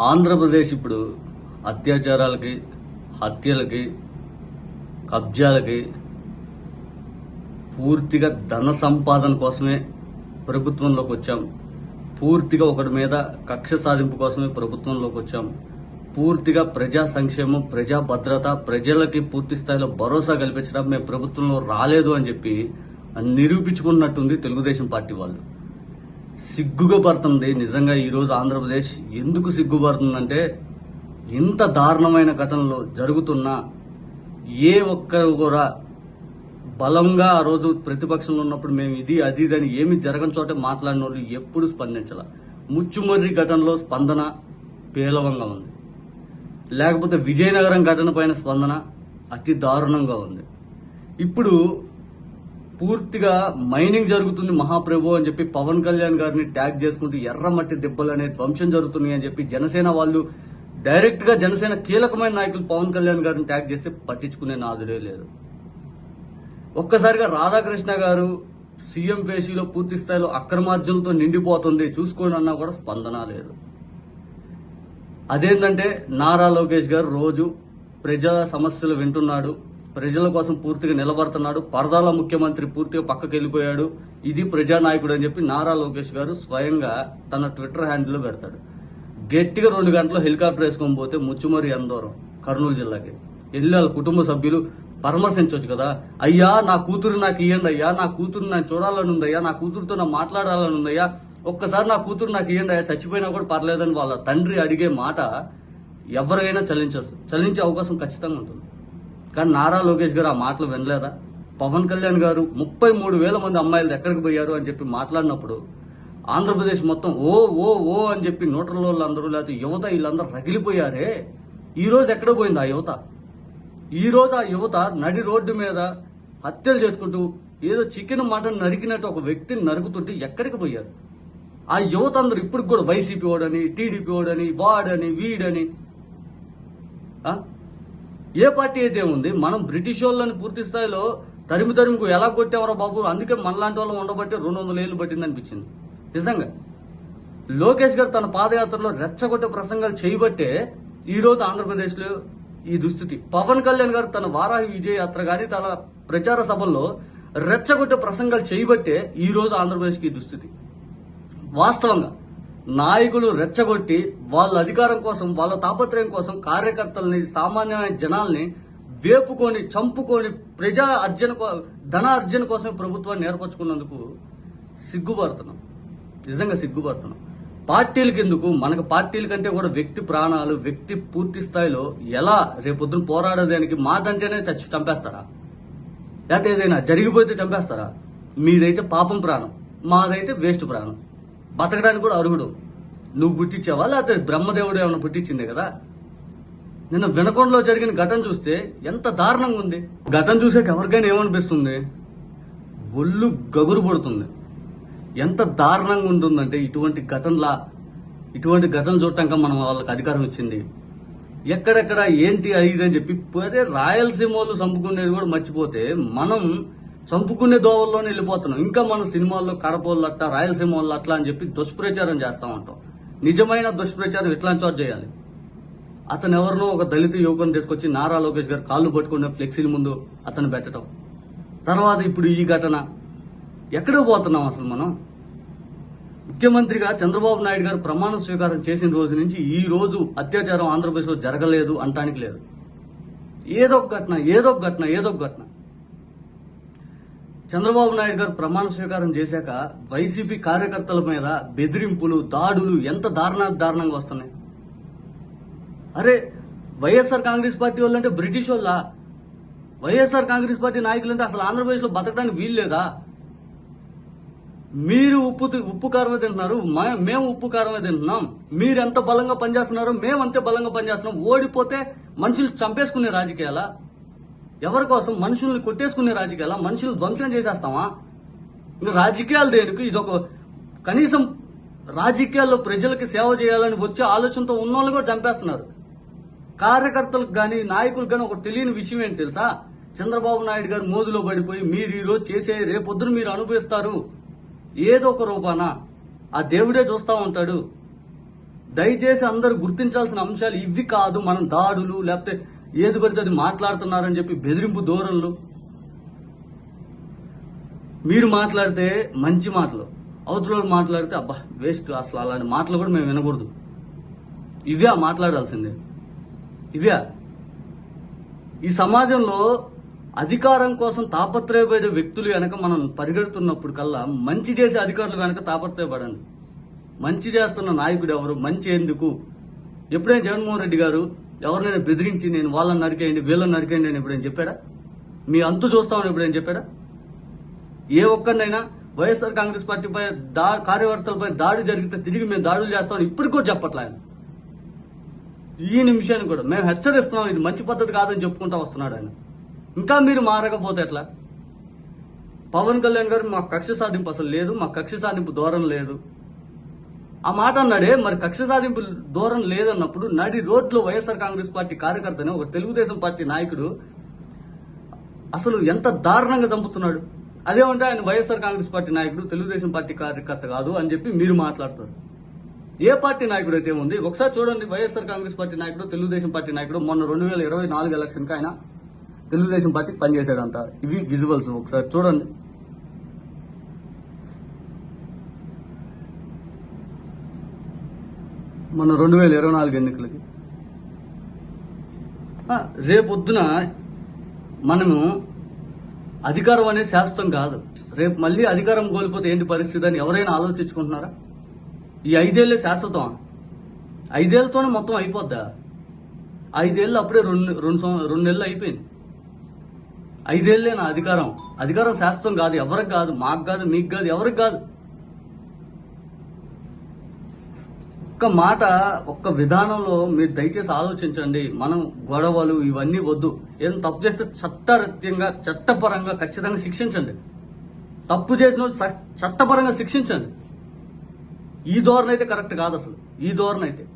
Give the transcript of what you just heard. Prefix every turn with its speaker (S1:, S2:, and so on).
S1: ఆంధ్రప్రదేశ్ ఇప్పుడు అత్యాచారాలకి హత్యలకి కబ్జాలకి పూర్తిగా ధన సంపాదన కోసమే ప్రభుత్వంలోకి వచ్చాం. పూర్తిగా ఒకటి మీద కక్ష సాధింపు కోసమే ప్రభుత్వంలోకి వచ్చాం. పూర్తిగా ప్రజా సంక్షేమం ప్రజా భద్రత ప్రజలకి పూర్తి స్థాయిలో భరోసా కల్పించడం మేము ప్రభుత్వంలో రాలేదు అని చెప్పి నిరూపించుకున్నట్టుంది తెలుగుదేశం పార్టీ వాళ్ళు. సిగ్గుగా పడుతుంది నిజంగా ఈరోజు ఆంధ్రప్రదేశ్ ఎందుకు సిగ్గుపడుతుందంటే ఇంత దారుణమైన ఘటనలు జరుగుతున్న ఏ ఒక్కరు కూడా బలంగా ఆ రోజు ప్రతిపక్షంలో ఉన్నప్పుడు మేము ఇది అది ఇది అని ఏమి జరగని చోట మాట్లాడిన వాళ్ళు ఎప్పుడు స్పందించాల. ముచ్చుమర్రి ఘటనలో స్పందన పేలవంగా ఉంది. లేకపోతే విజయనగరం ఘటన పైన స్పందన అతి దారుణంగా ఉంది. ఇప్పుడు పూర్తిగా మైనింగ్ జరుగుతుంది మహాప్రభు అని చెప్పి పవన్ కళ్యాణ్ గారిని ట్యాగ్ చేసుకుంటూ ఎర్రమట్టి దెబ్బలు అనే ధ్వంసం జరుగుతున్నాయి అని చెప్పి జనసేన వాళ్ళు డైరెక్ట్గా జనసేన కీలకమైన నాయకులు పవన్ కళ్యాణ్ గారిని ట్యాగ్ చేస్తే పట్టించుకునే నాదుడే లేదు. ఒక్కసారిగా రాధాకృష్ణ గారు సీఎం పేషీలో పూర్తి స్థాయిలో అక్రమార్జనంతో నిండిపోతుంది. చూసుకోండి అన్నా కూడా స్పందన లేదు. అదేంటంటే నారా లోకేష్ గారు రోజు ప్రజల సమస్యలు వింటున్నాడు. ప్రజల కోసం పూర్తిగా నిలబడుతున్నాడు. పరదాల ముఖ్యమంత్రి పూర్తిగా పక్కకి వెళ్ళిపోయాడు ఇది ప్రజానాయకుడు అని చెప్పి నారా లోకేష్ గారు స్వయంగా తన ట్విట్టర్ హ్యాండిల్లో పెడతాడు. గట్టిగా రెండు గంటలు హెలికాప్టర్ వేసుకొని పోతే ముచ్చుమరి అందరం కర్నూలు జిల్లాకి. వెళ్ళి వాళ్ళ కుటుంబ సభ్యులు పరామర్శించవచ్చు కదా. అయ్యా నా కూతురు నాకు ఇయ్యండి అయ్యా నా కూతురు నాకు చూడాలని ఉందయ్యా నా కూతురుతో నా మాట్లాడాలని ఉందయ్యా ఒక్కసారి నా కూతురు నాకు ఇయ్యండి అయ్యా చచ్చిపోయినా కూడా పర్లేదని వాళ్ళ తండ్రి అడిగే మాట ఎవరికైనా చలించచ్చు. చలించే అవకాశం ఖచ్చితంగా ఉంటుంది. కానీ నారా లోకేష్ గారు ఆ మాటలు వినలేదా? పవన్ కళ్యాణ్ గారు ముప్పై మూడు వేల మంది అమ్మాయిలు ఎక్కడికి పోయారు అని చెప్పి మాట్లాడినప్పుడు ఆంధ్రప్రదేశ్ మొత్తం ఓ ఓ ఓ అని చెప్పి నోట్ల అందరూ లేకపోతే యువత వీళ్ళందరూ రగిలిపోయారే? ఈరోజు ఎక్కడ పోయింది ఆ యువత? ఈరోజు ఆ యువత నడి రోడ్డు మీద హత్యలు చేసుకుంటూ ఏదో చికెన్ మటన్ నరికినట్టు ఒక వ్యక్తిని నరుకుతుంటే ఎక్కడికి పోయారు? ఆ యువత అందరూ ఇప్పుడు కూడా వైసీపీ వాడని టీడీపీ వాడని వాడని వీడని ఏ పార్టీ అయితే ఉంది మనం బ్రిటిష్ వాళ్ళని పూర్తి స్థాయిలో తరిమి తరిమికు ఎలా కొట్టామరా బాబు అందుకే మనలాంటి వాళ్ళం ఉండబట్టి రెండు వందల ఏళ్ళు పట్టింది అనిపించింది. నిజంగా. లోకేష్ గారు తన పాదయాత్రలో రెచ్చగొట్టే ప్రసంగాలు చేయబట్టే ఈ రోజు ఈ దుస్థితి. పవన్ కళ్యాణ్ గారు తన వారాహి విజయ యాత్ర గాని తన ప్రచార సభల్లో రెచ్చగొట్టే ప్రసంగాలు చేయబట్టే ఈ రోజు ఈ దుస్థితి. వాస్తవంగా. నాయకులు రెచ్చగొట్టి వాళ్ళ అధికారం కోసం వాళ్ళ తాపత్రయం కోసం కార్యకర్తల్ని సామాన్యమైన జనాల్ని వేపుకొని చంపుకొని ప్రజా అర్జన ధన అర్జన కోసం ప్రభుత్వాన్ని ఏర్పరచుకున్నందుకు సిగ్గుపడుతున్నాం. నిజంగా సిగ్గుపడుతున్నాం. పార్టీలకి ఎందుకు మనకు పార్టీల కంటే కూడా వ్యక్తి ప్రాణాలు వ్యక్తి పూర్తి స్థాయిలో ఎలా రేపొద్దున పోరాడేదానికి మాదంటేనే చచ్చి చంపేస్తారా? లేకపోతే ఏదైనా జరిగిపోతే చంపేస్తారా? మీదైతే పాపం ప్రాణం మాదైతే వేస్ట్ ప్రాణం. బతకడానికి కూడా అర్హుడు. నువ్వు పుట్టించావా? లేకపోతే బ్రహ్మదేవుడు ఏమైనా పుట్టించిందే కదా? నిన్న వినకొండలో జరిగిన ఘటన చూస్తే ఎంత దారుణంగా ఉంది. ఘటన చూసాక ఎవరికైనా ఏమనిపిస్తుంది? ఒళ్ళు గగురు పడుతుంది. ఎంత దారుణంగా ఉంటుందంటే ఇటువంటి ఘటనలా ఇటువంటి ఘటన చూడటాక మనం వాళ్ళకి అధికారం ఇచ్చింది. ఎక్కడెక్కడ ఏంటి అది అని చెప్పి అదే రాయలసీమ వాళ్ళు చంపుకునేది కూడా మర్చిపోతే మనం చంపుకునే దోవల్లోనే వెళ్ళిపోతున్నాం. ఇంకా మనం సినిమాల్లో కడపోళ్ళు అట్లా రాయలసీమ వాళ్ళు అట్లా అని చెప్పి దుష్ప్రచారం చేస్తా ఉంటాం. నిజమైన దుష్ప్రచారం ఇట్లా చోట చేయాలి? అతను ఎవరినో ఒక దళిత యువకుని తీసుకొచ్చి నారా లోకేష్ గారు కాళ్ళు పట్టుకునే ఫ్లెక్సీల ముందు అతను పెట్టడం తర్వాత ఇప్పుడు ఈ ఘటన. ఎక్కడ పోతున్నాం అసలు మనం? ముఖ్యమంత్రిగా చంద్రబాబు నాయుడు గారు ప్రమాణ స్వీకారం చేసిన రోజు నుంచి ఈ రోజు అత్యాచారం ఆంధ్రప్రదేశ్లో జరగలేదు అంటానికి లేదు. ఏదో ఒక ఘటన ఏదో ఒక ఘటన ఏదో ఒక ఘటన. చంద్రబాబు నాయుడు గారు ప్రమాణ స్వీకారం చేశాక వైసీపీ కార్యకర్తల మీద బెదిరింపులు దాడులు ఎంత దారుణ దారుణంగా వస్తున్నాయి? అరే వైఎస్ఆర్ కాంగ్రెస్ పార్టీ వాళ్ళంటే బ్రిటిష్ వాళ్ళ. వైఎస్ఆర్ కాంగ్రెస్ పార్టీ నాయకులంటే అసలు ఆంధ్రప్రదేశ్లో బతకడానికి వీలు లేదా? మీరు ఉప్పు ఉప్పు కారమే తింటున్నారు మేము ఉప్పు కారమే తింటున్నాం. మీరు ఎంత బలంగా పనిచేస్తున్నారో మేము అంతే బలంగా పనిచేస్తున్నాం. ఓడిపోతే మనుషులు చంపేసుకునే రాజకీయాలా? ఎవరి కోసం? మనుషుల్ని కొట్టేసుకునే రాజకీయాలా మనుషులు ధ్వంసం చేసేస్తామా ఇంకా రాజకీయాలు దేనికి? ఇదొక కనీసం రాజకీయాల్లో ప్రజలకి సేవ చేయాలని వచ్చే ఆలోచనతో ఉన్నోళ్ళు కూడా చంపేస్తున్నారు. కార్యకర్తలకు గాని నాయకులకు గాని ఒక తెలియని విషయం ఏంటి తెలుసా? చంద్రబాబు నాయుడు గారు మోదులో పడిపోయి మీరు ఈరోజు చేసే రేపొద్దున మీరు అనుభవిస్తారు. ఏదో ఒక రూపాన ఆ దేవుడే చూస్తా ఉంటాడు. దయచేసి అందరు గుర్తించాల్సిన అంశాలు ఇవి కాదు. మనం దాడులు లేకపోతే ఏది పడితే అది మాట్లాడుతున్నారని చెప్పి బెదిరింపు ధోరణులు. మీరు మాట్లాడితే మంచి మాటలు అవతల మాట్లాడితే అబ్బా వేస్ట్ అసలు అలాంటి మాటలు కూడా మేము వినకూడదు. ఇవే మాట్లాడాల్సిందే. ఇవే. ఈ సమాజంలో అధికారం కోసం తాపత్రయపడే వ్యక్తులు వెనక మనం పరిగెడుతున్నప్పుడు కల్లా మంచి చేసే అధికారులు వెనక తాపత్రయపడండి. మంచి చేస్తున్న నాయకుడు ఎవరు? మంచి ఎందుకు? ఎప్పుడైనా జగన్మోహన్ రెడ్డి గారు ఎవరినైనా బెదిరించి నేను వాళ్ళని నరికేయండి వీళ్ళని నరికేయండి అని ఎప్పుడైనా చెప్పాడా? మీ అంతు చూస్తామని ఎప్పుడైనా చెప్పాడా? ఏ ఒక్కరినైనా వైఎస్ఆర్ కాంగ్రెస్ పార్టీపై దా కార్యకర్తలపై దాడి జరిగితే తిరిగి మేము దాడులు చేస్తామని ఇప్పటికో చెప్పట్లే ఆయన. ఈ నిమిషాన్ని కూడా మేము హెచ్చరిస్తున్నాం ఇది మంచి పద్ధతి కాదని చెప్పుకుంటా వస్తున్నాడు ఆయన. ఇంకా మీరు మారకపోతే ఎట్లా? పవన్ కళ్యాణ్ గారు మాకు కక్ష సాధింపు అసలు లేదు మాకు కక్ష సాధింపు దూరం లేదు. ఆ మాట అన్నాడే మరి కక్ష సాధింపు దూరం లేదన్నప్పుడు నడి రోడ్లో వైఎస్ఆర్ కాంగ్రెస్ పార్టీ కార్యకర్తనే ఒక తెలుగుదేశం పార్టీ నాయకుడు అసలు ఎంత దారుణంగా చంపుతున్నాడు. అదేమంటే ఆయన వైఎస్ఆర్ కాంగ్రెస్ పార్టీ నాయకుడు తెలుగుదేశం పార్టీ కార్యకర్త కాదు అని చెప్పి మీరు మాట్లాడతారు. ఏ పార్టీ నాయకుడు అయితే ఉంది ఒకసారి చూడండి వైఎస్ఆర్ కాంగ్రెస్ పార్టీ నాయకుడు తెలుగుదేశం పార్టీ నాయకుడు మొన్న రెండు వేల ఇరవై నాలుగు ఎలక్షన్కి ఆయన తెలుగుదేశం పార్టీకి పనిచేశాడంట. ఇవి విజువల్స్ ఒకసారి చూడండి. మన రెండు వేల ఇరవై నాలుగు ఎన్నికలకి. రేపొద్దున మనము అధికారం అనేది శాస్త్రం కాదు. రేపు మళ్ళీ అధికారం కోల్పోతే ఏంటి పరిస్థితి అని ఎవరైనా ఆలోచించుకుంటున్నారా? ఈ ఐదేళ్ళే శాశ్వతం. ఐదేళ్ళతోనే మొత్తం అయిపోద్దా? ఐదేళ్ళు అప్పుడే రెండు రెండు రెండు నెలలు అయిపోయింది. ఐదేళ్ళే నా అధికారం. అధికారం శాస్త్రం కాదు. ఎవరికి కాదు? మాకు కాదు మీకు కాదు ఎవరికి కాదు. ఒక్క మాట ఒక్క విధానంలో మీరు దయచేసి ఆలోచించండి. మనం గొడవలు ఇవన్నీ వద్దు. ఏదైనా తప్పు చేస్తే చట్టరీత్యంగా చట్టపరంగా ఖచ్చితంగా శిక్షించండి. తప్పు చేసిన చట్టపరంగా శిక్షించండి. ఈ ధోరణ అయితే కరెక్ట్ కాదు అసలు. ఈ ధోరణ అయితే.